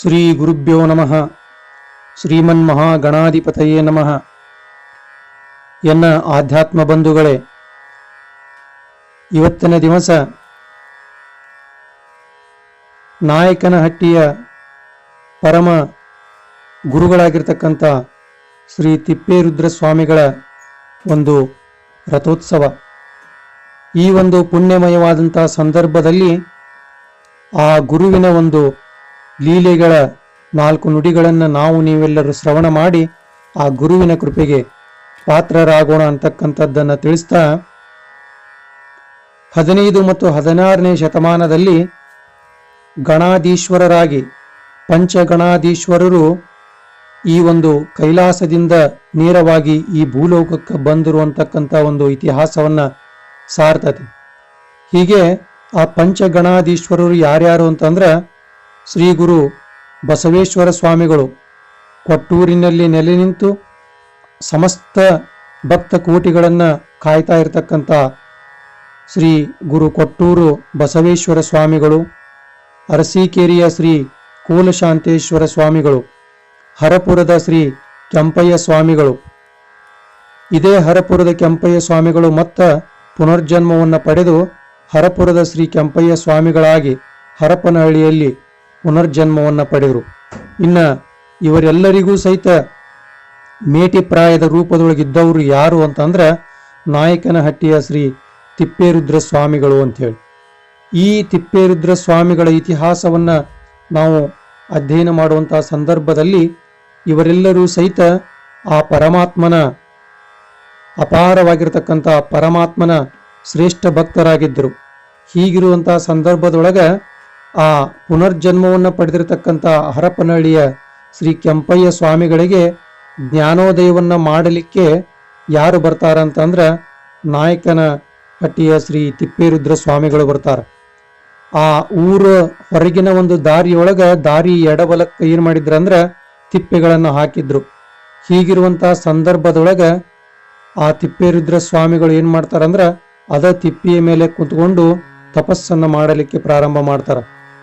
ಶ್ರೀ ಗುರುಭ್ಯೋ ನಮಃ. ಶ್ರೀಮನ್ ಶ್ರೀಮನ್ಮಹಾಗಣಾಧಿಪತಯೇ ನಮಃ. ಎನ್ನ ಆಧ್ಯಾತ್ಮ ಬಂಧುಗಳೇ, ಇವತ್ತಿನ ದಿವಸ ನಾಯಕನಹಟ್ಟಿಯ ಪರಮ ಗುರುಗಳಾಗಿರ್ತಕ್ಕಂಥ ಶ್ರೀ ತಿಪ್ಪೇರುದ್ರ ಸ್ವಾಮಿಗಳ ಒಂದು ರಥೋತ್ಸವ. ಈ ಒಂದು ಪುಣ್ಯಮಯವಾದಂಥ ಸಂದರ್ಭದಲ್ಲಿ ಆ ಗುರುವಿನ ಒಂದು ಲೀಲೆಗಳ ನಾಲ್ಕು ನುಡಿಗಳನ್ನು ನಾವು ನೀವೆಲ್ಲರೂ ಶ್ರವಣ ಮಾಡಿ ಆ ಗುರುವಿನ ಕೃಪೆಗೆ ಪಾತ್ರರಾಗೋಣ ಅಂತಕ್ಕಂಥದ್ದನ್ನು ತಿಳಿಸ್ತಾ ಹದಿನೈದು ಮತ್ತು ಹದಿನಾರನೇ ಶತಮಾನದಲ್ಲಿ ಗಣಾಧೀಶ್ವರರಾಗಿ ಪಂಚಗಣಾಧೀಶ್ವರರು ಈ ಒಂದು ಕೈಲಾಸದಿಂದ ನೇರವಾಗಿ ಈ ಭೂಲೋಕಕ್ಕೆ ಬಂದರು ಅಂತಕ್ಕಂಥ ಒಂದು ಇತಿಹಾಸವನ್ನ ಸಾರ್ತತೆ. ಹೀಗೆ ಆ ಪಂಚಗಣಾಧೀಶ್ವರರು ಯಾರ್ಯಾರು ಅಂತಂದ್ರೆ ಶ್ರೀ ಗುರು ಬಸವೇಶ್ವರ ಸ್ವಾಮಿಗಳು ಕೊಟ್ಟೂರಿನಲ್ಲಿ ನೆಲೆ ನಿಂತು ಸಮಸ್ತ ಭಕ್ತ ಕೋಟಿಗಳನ್ನು ಕಾಯ್ತಾ ಇರತಕ್ಕಂಥ ಶ್ರೀ ಗುರು ಕೊಟ್ಟೂರು ಬಸವೇಶ್ವರ ಸ್ವಾಮಿಗಳು, ಅರಸೀಕೇರಿಯ ಶ್ರೀ ಕೂಲಶಾಂತೇಶ್ವರ ಸ್ವಾಮಿಗಳು, ಹರಪುರದ ಶ್ರೀ ಕೆಂಪಯ್ಯ ಸ್ವಾಮಿಗಳು. ಇದೇ ಹರಪುರದ ಕೆಂಪಯ್ಯ ಸ್ವಾಮಿಗಳು ಮತ್ತ ಪುನರ್ಜನ್ಮವನ್ನು ಪಡೆದು ಹರಪುರದ ಶ್ರೀ ಕೆಂಪಯ್ಯ ಸ್ವಾಮಿಗಳಾಗಿ ಹರಪನಹಳ್ಳಿಯಲ್ಲಿ ಪುನರ್ಜನ್ಮವನ್ನು ಪಡೆದರು. ಇನ್ನು ಇವರೆಲ್ಲರಿಗೂ ಸಹಿತ ಮೇಟಿ ಪ್ರಾಯದ ರೂಪದೊಳಗಿದ್ದವರು ಯಾರು ಅಂತಂದ್ರೆ ನಾಯಕನಹಟ್ಟಿಯ ಶ್ರೀ ತಿಪ್ಪೇರುದ್ರ ಸ್ವಾಮಿಗಳು ಅಂಥೇಳಿ ಈ ತಿಪ್ಪೇರುದ್ರ ಸ್ವಾಮಿಗಳ ಇತಿಹಾಸವನ್ನು ನಾವು ಅಧ್ಯಯನ ಮಾಡುವಂತಹ ಸಂದರ್ಭದಲ್ಲಿ ಇವರೆಲ್ಲರೂ ಸಹಿತ ಆ ಪರಮಾತ್ಮನ ಅಪಾರವಾಗಿರ್ತಕ್ಕಂಥ ಪರಮಾತ್ಮನ ಶ್ರೇಷ್ಠ ಭಕ್ತರಾಗಿದ್ದರು. ಹೀಗಿರುವಂತಹ ಸಂದರ್ಭದೊಳಗ ಆ ಪುನರ್ಜನ್ಮವನ್ನು ಪಡೆದಿರತಕ್ಕಂಥ ಹರಪನಹಳ್ಳಿಯ ಶ್ರೀ ಕೆಂಪಯ್ಯ ಸ್ವಾಮಿಗಳಿಗೆ ಜ್ಞಾನೋದಯವನ್ನು ಮಾಡಲಿಕ್ಕೆ ಯಾರು ಬರ್ತಾರಂತಂದ್ರ ನಾಯಕನ ಹಟ್ಟಿಯ ಶ್ರೀ ತಿಪ್ಪೇರುದ್ರ ಸ್ವಾಮಿಗಳು ಬರ್ತಾರೆ. ಆ ಊರ ಹೊರಗಿನ ಒಂದು ದಾರಿಯೊಳಗ ದಾರಿ ಎಡಬಲಕ್ಕೆ ಏನ್ ಮಾಡಿದ್ರಂದ್ರೆ ತಿಪ್ಪೆಗಳನ್ನು ಹಾಕಿದ್ರು. ಹೀಗಿರುವಂತಹ ಸಂದರ್ಭದೊಳಗ ಆ ತಿಪ್ಪೇರುದ್ರ ಸ್ವಾಮಿಗಳು ಏನು ಮಾಡ್ತಾರಂದ್ರೆ ಅದ ತಿಪ್ಪಿಯ ಮೇಲೆ ಕುಂತ್ಕೊಂಡು ತಪಸ್ಸನ್ನು ಮಾಡಲಿಕ್ಕೆ ಪ್ರಾರಂಭ ಮಾಡ್ತಾರ.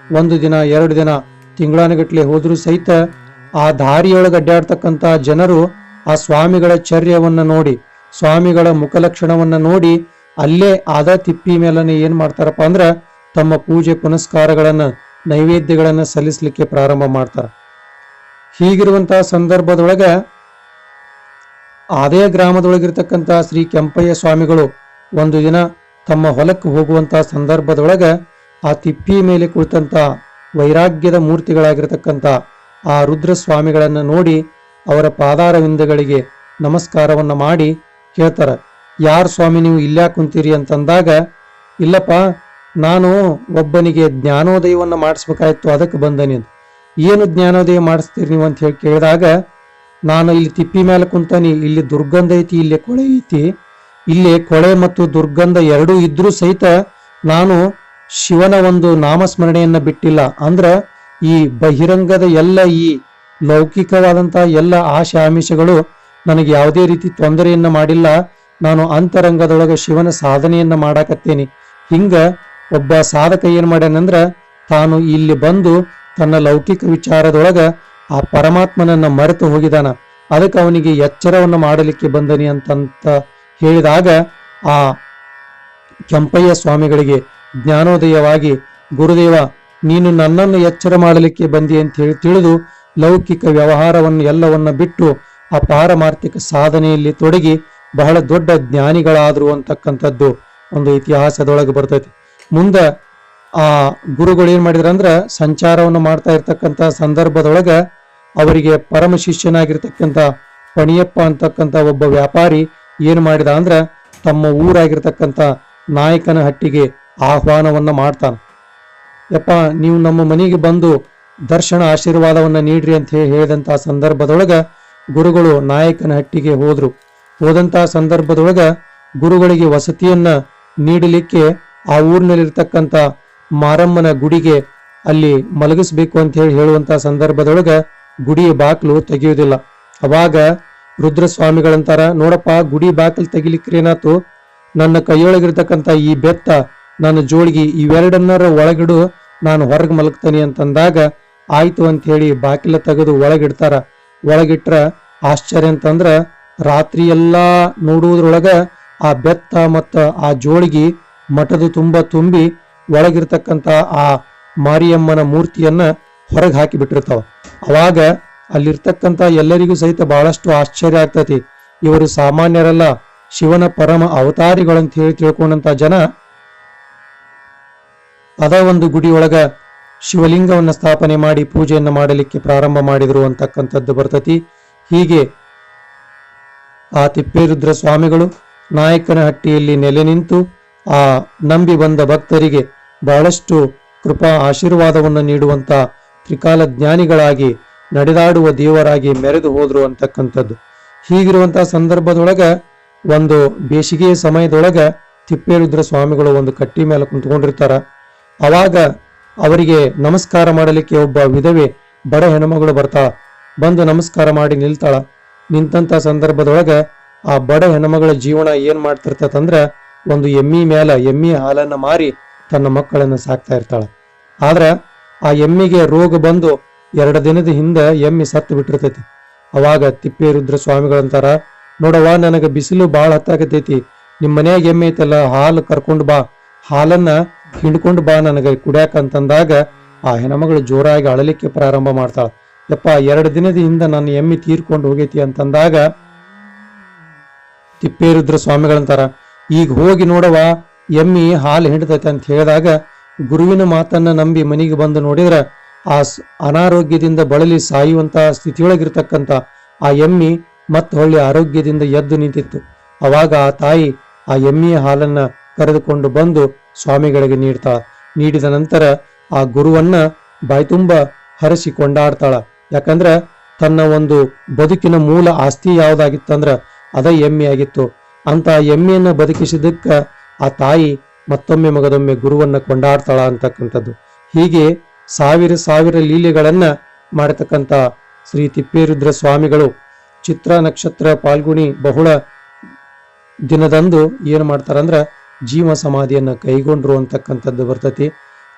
ಒಂದು ದಿನ, ಎರಡು ದಿನ, ತಿಂಗಳಾನುಗಟ್ಲೆ ಹೋದರೂ ಸಹಿತ ಆ ದಾರಿಯೊಳಗೆ ಅಡ್ಡಾಡ್ತಕ್ಕಂಥ ಜನರು ಆ ಸ್ವಾಮಿಗಳ ಚರ್ಯವನ್ನು ನೋಡಿ, ಸ್ವಾಮಿಗಳ ಮುಖಲಕ್ಷಣವನ್ನು ನೋಡಿ ಅಲ್ಲೇ ಆದ ತಿಪ್ಪಿ ಮೇಲನೆ ಏನು ಮಾಡ್ತಾರಪ್ಪ ಅಂದ್ರೆ ತಮ್ಮ ಪೂಜೆ ಪುನಸ್ಕಾರಗಳನ್ನು, ನೈವೇದ್ಯಗಳನ್ನು ಸಲ್ಲಿಸಲಿಕ್ಕೆ ಪ್ರಾರಂಭ ಮಾಡ್ತಾರೆ. ಹೀಗಿರುವಂತಹ ಸಂದರ್ಭದೊಳಗೆ ಅದೇ ಗ್ರಾಮದೊಳಗಿರ್ತಕ್ಕಂಥ ಶ್ರೀ ಕೆಂಪಯ್ಯ ಸ್ವಾಮಿಗಳು ಒಂದು ದಿನ ತಮ್ಮ ಹೊಲಕ್ಕೆ ಹೋಗುವಂತಹ ಸಂದರ್ಭದೊಳಗ ಆ ತಿಪ್ಪಿ ಮೇಲೆ ಕುಳಿತಂತ ವೈರಾಗ್ಯದ ಮೂರ್ತಿಗಳಾಗಿರತಕ್ಕಂಥ ಆ ರುದ್ರ ಸ್ವಾಮಿಗಳನ್ನ ನೋಡಿ ಅವರ ಪಾದಾರವಿಂದಗಳಿಗೆ ನಮಸ್ಕಾರವನ್ನು ಮಾಡಿ ಕೇಳ್ತಾರೆ ಯಾರು ಸ್ವಾಮಿ ನೀವು ಇಲ್ಲೇ ಕುಂತೀರಿ? ಅಂತಂದಾಗ, ಇಲ್ಲಪ್ಪ, ನಾನು ಒಬ್ಬನಿಗೆ ಜ್ಞಾನೋದಯವನ್ನು ಮಾಡಿಸ್ಬೇಕಾಯ್ತು, ಅದಕ್ಕೆ ಬಂದನಿ ಏನು ಜ್ಞಾನೋದಯ ಮಾಡಿಸ್ತೀರಿ ನೀವು? ಅಂತ ಹೇಳಿ ಕೇಳಿದಾಗ, ನಾನು ಇಲ್ಲಿ ತಿಪ್ಪಿ ಮೇಲೆ ಕುಂತಾನಿ, ಇಲ್ಲಿ ದುರ್ಗಂಧ ಐತಿ, ಇಲ್ಲಿ ಕೊಳೆ ಐತಿ. ಇಲ್ಲಿ ಕೊಳೆ ಮತ್ತು ದುರ್ಗಂಧ ಎರಡೂ ಇದ್ರೂ ಸಹಿತ ನಾನು ಶಿವನ ಒಂದು ನಾಮಸ್ಮರಣೆಯನ್ನ ಬಿಟ್ಟಿಲ್ಲ ಅಂದ್ರ ಈ ಬಹಿರಂಗದ ಎಲ್ಲ ಈ ಲೌಕಿಕವಾದಂತಹ ಎಲ್ಲ ಆಶೆ ಆಮಿಷಗಳು ನನಗೆ ಯಾವುದೇ ರೀತಿ ತೊಂದರೆಯನ್ನ ಮಾಡಿಲ್ಲ. ನಾನು ಅಂತರಂಗದೊಳಗೆ ಶಿವನ ಸಾಧನೆಯನ್ನ ಮಾಡಾಕತ್ತೇನಿ. ಹಿಂಗ ಒಬ್ಬ ಸಾಧಕ ಏನ್ ಮಾಡ್ಯಾನಂದ್ರ ತಾನು ಇಲ್ಲಿ ಬಂದು ತನ್ನ ಲೌಕಿಕ ವಿಚಾರದೊಳಗ ಆ ಪರಮಾತ್ಮನನ್ನ ಮರೆತು ಹೋಗಿದಾನ. ಅದಕ್ಕೆ ಅವನಿಗೆ ಎಚ್ಚರವನ್ನು ಮಾಡಲಿಕ್ಕೆ ಬಂದನಿ ಅಂತಂತ ಹೇಳಿದಾಗ ಆ ಕೆಂಪಯ್ಯ ಸ್ವಾಮಿಗಳಿಗೆ ಜ್ಞಾನೋದಯವಾಗಿ, ಗುರುದೇವ, ನೀನು ನನ್ನನ್ನು ಎಚ್ಚರ ಮಾಡಲಿಕ್ಕೆ ಬಂದಿ ಅಂತ ಹೇಳಿ ತಿಳಿದು ಲೌಕಿಕ ವ್ಯವಹಾರವನ್ನು ಎಲ್ಲವನ್ನ ಬಿಟ್ಟು ಆ ಪಾರಮಾರ್ಥಿಕ ಸಾಧನೆಯಲ್ಲಿ ತೊಡಗಿ ಬಹಳ ದೊಡ್ಡ ಜ್ಞಾನಿಗಳಾದ್ರು ಅಂತಕ್ಕಂಥದ್ದು ಒಂದು ಇತಿಹಾಸದೊಳಗೆ ಬರ್ತೈತಿ. ಮುಂದೆ ಆ ಗುರುಗಳು ಏನ್ ಅಂದ್ರೆ ಸಂಚಾರವನ್ನು ಮಾಡ್ತಾ ಇರ್ತಕ್ಕಂಥ ಸಂದರ್ಭದೊಳಗ ಅವರಿಗೆ ಪರಮ ಶಿಷ್ಯನಾಗಿರ್ತಕ್ಕಂಥ ಪಣಿಯಪ್ಪ ಅಂತಕ್ಕಂಥ ಒಬ್ಬ ವ್ಯಾಪಾರಿ ಏನ್ ಮಾಡಿದ ಅಂದ್ರ ತಮ್ಮ ಊರಾಗಿರ್ತಕ್ಕಂಥ ನಾಯಕನ ಹಟ್ಟಿಗೆ ಆಹ್ವಾನವನ್ನ ಮಾಡ್ತಾನೆ. ಯಪ್ಪ, ನೀವು ನಮ್ಮ ಮನೆಗೆ ಬಂದು ದರ್ಶನ ಆಶೀರ್ವಾದವನ್ನು ನೀಡ್ರಿ ಅಂತ ಹೇಳಿ ಸಂದರ್ಭದೊಳಗೆ ಸಂದರ್ಭದೊಳಗ ಗುರುಗಳು ನಾಯಕನ ಹಟ್ಟಿಗೆ ಹೋದರು. ಹೋದಂಥ ಸಂದರ್ಭದೊಳಗೆ ಗುರುಗಳಿಗೆ ವಸತಿಯನ್ನು ನೀಡಲಿಕ್ಕೆ ಆ ಊರಿನಲ್ಲಿರ್ತಕ್ಕಂಥ ಮಾರಮ್ಮನ ಗುಡಿಗೆ ಅಲ್ಲಿ ಮಲಗಿಸ್ಬೇಕು ಅಂತ ಹೇಳಿ ಹೇಳುವಂಥ ಸಂದರ್ಭದೊಳಗೆ ಗುಡಿಯ ಬಾಕ್ಲು ತೆಗೆಯುವುದಿಲ್ಲ. ಅವಾಗ ರುದ್ರಸ್ವಾಮಿಗಳಂತಾರ, ನೋಡಪ್ಪ, ಗುಡಿ ಬಾಗಿಲು ತೆಗಿಲಿಕ್ಕ್ರೇನಾತು ನನ್ನ ಕೈಯೊಳಗಿರ್ತಕ್ಕಂಥ ಈ ಬೆತ್ತ ನನ್ನ ಜೋಳಿಗೆ ಇವೆರಡನ್ನರ ಒಳಗಿಡು ನಾನು ಹೊರಗೆ ಮಲಗ್ತೇನೆ ಅಂತಂದಾಗ, ಆಯ್ತು ಅಂತ ಹೇಳಿ ಬಾಕಿಲ ತೆಗೆದು ಒಳಗಿಡ್ತಾರ. ಒಳಗಿಟ್ರ ಆಶ್ಚರ್ಯ ಅಂತಂದ್ರ ರಾತ್ರಿ ಎಲ್ಲಾ ನೋಡುವುದ್ರೊಳಗ ಆ ಬೆತ್ತ ಮತ್ತ ಆ ಜೋಳಿಗೆ ಮಠದ ತುಂಬ ತುಂಬಿ ಒಳಗಿರ್ತಕ್ಕಂತ ಆ ಮಾರಿಯಮ್ಮನ ಮೂರ್ತಿಯನ್ನ ಹೊರಗೆ ಹಾಕಿ ಬಿಟ್ಟಿರ್ತಾವ. ಅವಾಗ ಅಲ್ಲಿರ್ತಕ್ಕಂತ ಎಲ್ಲರಿಗೂ ಸಹಿತ ಬಹಳಷ್ಟು ಆಶ್ಚರ್ಯ ಆಗ್ತತಿ. ಇವರು ಸಾಮಾನ್ಯರಲ್ಲ, ಶಿವನ ಪರಮ ಅವತಾರಿಗಳಂತ ಹೇಳಿ ತಿಳ್ಕೊಂಡಂತ ಜನ ಅದ ಒಂದು ಗುಡಿಯೊಳಗ ಶಿವಲಿಂಗವನ್ನು ಸ್ಥಾಪನೆ ಮಾಡಿ ಪೂಜೆಯನ್ನು ಮಾಡಲಿಕ್ಕೆ ಪ್ರಾರಂಭ ಮಾಡಿದರು ಅಂತಕ್ಕಂಥದ್ದು ಬರ್ತತಿ. ಹೀಗೆ ಆ ತಿಪ್ಪೇರುದ್ರ ಸ್ವಾಮಿಗಳು ನಾಯಕನಹಟ್ಟಿಯಲ್ಲಿ ನೆಲೆ ನಿಂತು ಆ ನಂಬಿ ಬಂದ ಭಕ್ತರಿಗೆ ಬಹಳಷ್ಟು ಕೃಪಾ ಆಶೀರ್ವಾದವನ್ನು ನೀಡುವಂತ ತ್ರಿಕಾಲ ಜ್ಞಾನಿಗಳಾಗಿ ನಡೆದಾಡುವ ದೇವರಾಗಿ ಮೆರೆದು ಹೋದ್ರು ಅಂತಕ್ಕಂಥದ್ದು. ಹೀಗಿರುವಂತಹ ಸಂದರ್ಭದೊಳಗ ಒಂದು ಬೇಸಿಗೆಯ ಸಮಯದೊಳಗ ತಿಪ್ಪೇರುದ್ರ ಸ್ವಾಮಿಗಳು ಒಂದು ಕಟ್ಟಿ ಮೇಲೆ ಕುಂತ್ಕೊಂಡಿರ್ತಾರ. ಅವಾಗ ಅವರಿಗೆ ನಮಸ್ಕಾರ ಮಾಡಲಿಕ್ಕೆ ಒಬ್ಬ ವಿಧವೆ ಬಡ ಹೆಣ್ಮಗಳು ಬರ್ತಾಳ ಬಂದು ನಮಸ್ಕಾರ ಮಾಡಿ ನಿಲ್ತಾಳ. ನಿಂತಂತ ಸಂದರ್ಭದೊಳಗ ಆ ಬಡ ಹೆಣ್ಣುಮಗಳ ಜೀವನ ಏನ್ ಮಾಡ್ತಿರ್ತಂದ್ರ ಒಂದು ಎಮ್ಮಿ ಮೇಲ ಎಮ್ಮಿ ಹಾಲನ್ನ ಮಾರಿ ತನ್ನ ಮಕ್ಕಳನ್ನ ಸಾಕ್ತಾ ಇರ್ತಾಳ. ಆದ್ರ ಆ ಎಮ್ಮಿಗೆ ರೋಗ ಬಂದು ಎರಡು ದಿನದ ಹಿಂದೆ ಎಮ್ಮಿ ಸತ್ತು ಬಿಟ್ಟಿರ್ತೈತಿ. ಅವಾಗ ತಿಪ್ಪೇರುದ್ರ ಸ್ವಾಮಿಗಳಂತಾರ, ನೋಡವ್ವ, ನನಗೆ ಬಿಸಿಲು ಭಾಳ ಹತ್ತಾಕತೈತಿ ನಿಮ್ಮ ಮನ್ಯಾಗ ಎಮ್ಮೆ ಐತಲ್ಲ, ಹಾಲು ಕರ್ಕೊಂಡು ಬಾ, ಹಾಲನ್ನ ಹಿಂಡ್ಕೊಂಡು ಬಾ ನನಗೆ ಕುಡಿಯಾಕಂತಂದಾಗ ಆ ಹೆಣ್ಮಗಳು ಜೋರಾಗಿ ಅಳಲಿಕ್ಕೆ ಪ್ರಾರಂಭ ಮಾಡ್ತಾಳೆ. ಯಪ್ಪ, ಎರಡು ದಿನದ ಹಿಂದೆ ನನ್ನ ಎಮ್ಮಿ ತೀರ್ಕೊಂಡು ಹೋಗೈತಿ ಅಂತಂದಾಗ ತಿಪ್ಪೇರುದ್ರ ಸ್ವಾಮಿಗಳಂತಾರ ಈಗ ಹೋಗಿ ನೋಡವ ಎಮ್ಮಿ ಹಾಲು ಹಿಂಡತೈತೆ ಅಂತ ಹೇಳಿದಾಗ ಗುರುವಿನ ಮಾತನ್ನ ನಂಬಿ ಮನೆಗೆ ಬಂದು ನೋಡಿದ್ರ, ಆ ಅನಾರೋಗ್ಯದಿಂದ ಬಳಲಿ ಸಾಯುವಂತ ಸ್ಥಿತಿಯೊಳಗಿರ್ತಕ್ಕಂತ ಆ ಎಮ್ಮಿ ಮತ್ತೆ ಹೊಳ್ಳಿ ಆರೋಗ್ಯದಿಂದ ಎದ್ದು ನಿಂತಿತ್ತು. ಅವಾಗ ಆ ತಾಯಿ ಆ ಎಮ್ಮಿಯ ಹಾಲನ್ನ ಕರೆದುಕೊಂಡು ಬಂದು ಸ್ವಾಮಿಗಳಿಗೆ ನೀಡ್ತಾಳ ನೀಡಿದ ನಂತರ ಆ ಗುರುವನ್ನ ಬಾಯ್ತುಂಬ ಹರಸಿ ಕೊಂಡಾಡ್ತಾಳ ಯಾಕಂದ್ರ ತನ್ನ ಒಂದು ಬದುಕಿನ ಮೂಲ ಆಸ್ತಿ ಯಾವ್ದಾಗಿತ್ತಂದ್ರ ಅದ ಎಮ್ಮೆ ಆಗಿತ್ತು ಅಂತ ಎಮ್ಮೆಯನ್ನ ಬದುಕಿಸಿದಕ್ಕ ಆ ತಾಯಿ ಮತ್ತೊಮ್ಮೆ ಮಗದೊಮ್ಮೆ ಗುರುವನ್ನ ಕೊಂಡಾಡ್ತಾಳ ಅಂತಕ್ಕಂಥದ್ದು. ಹೀಗೆ ಸಾವಿರ ಸಾವಿರ ಲೀಲೆಗಳನ್ನ ಮಾಡತಕ್ಕಂತ ಶ್ರೀ ತಿಪ್ಪೇರುದ್ರ ಸ್ವಾಮಿಗಳು ಚಿತ್ರ ನಕ್ಷತ್ರ ಪಾಲ್ಗುಣಿ ಬಹುಳ ದಿನದಂದು ಏನು ಮಾಡ್ತಾರಂದ್ರ ಜೀವ ಸಮಾಧಿಯನ್ನು ಕೈಗೊಂಡ್ರು ಅಂತಕ್ಕಂಥದ್ದು ಬರ್ತತಿ.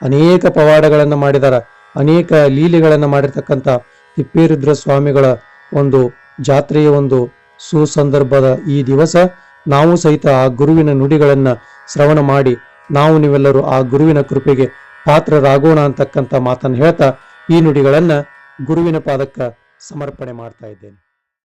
ಅನೇಕ ಪವಾಡಗಳನ್ನು ಮಾಡಿದಾರ. ಅನೇಕ ಲೀಲೆಗಳನ್ನು ಮಾಡಿರ್ತಕ್ಕಂಥ ತಿಪ್ಪೇರುದ್ರ ಸ್ವಾಮಿಗಳ ಒಂದು ಜಾತ್ರೆಯ ಒಂದು ಸುಸಂದರ್ಭದ ಈ ದಿವಸ ನಾವು ಸಹಿತ ಆ ಗುರುವಿನ ನುಡಿಗಳನ್ನು ಶ್ರವಣ ಮಾಡಿ ನಾವು ನೀವೆಲ್ಲರೂ ಆ ಗುರುವಿನ ಕೃಪೆಗೆ ಪಾತ್ರರಾಗೋಣ ಅಂತಕ್ಕಂಥ ಮಾತನ್ನು ಹೇಳ್ತಾ ಈ ನುಡಿಗಳನ್ನು ಗುರುವಿನ ಪಾದಕ್ಕ ಸಮರ್ಪಣೆ ಮಾಡ್ತಾ ಇದ್ದೇನೆ.